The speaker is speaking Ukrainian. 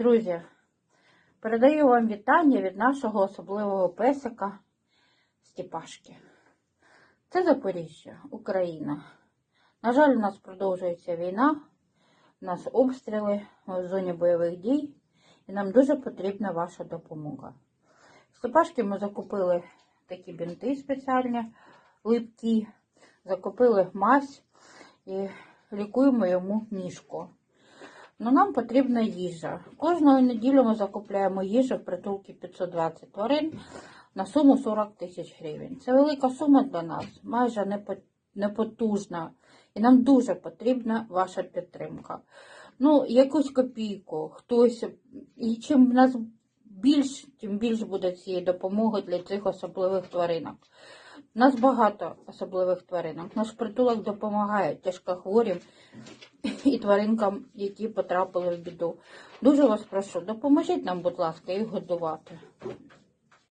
Друзі, передаю вам вітання від нашого особливого песика Степашки. Це Запоріжжя, Україна. На жаль, у нас продовжується війна, у нас обстріли в зоні бойових дій, і нам дуже потрібна ваша допомога. Степашки ми закупили такі бінти спеціальні, липкі, закупили мазь і лікуємо йому ніжку. Ну, нам потрібна їжа. Кожної неділі ми закупляємо їжу в притулки 520 тварин на суму 40 тисяч гривень. Це велика сума для нас, майже непотужна. І нам дуже потрібна ваша підтримка. Ну, якусь копійку, хтось. І чим в нас більш, тим більш буде цієї допомоги для цих особливих тваринок. У нас багато особливих тваринок. Наш притулок допомагає тяжкохворім і тваринкам, які потрапили в біду. Дуже вас прошу, допоможіть нам, будь ласка, їх годувати.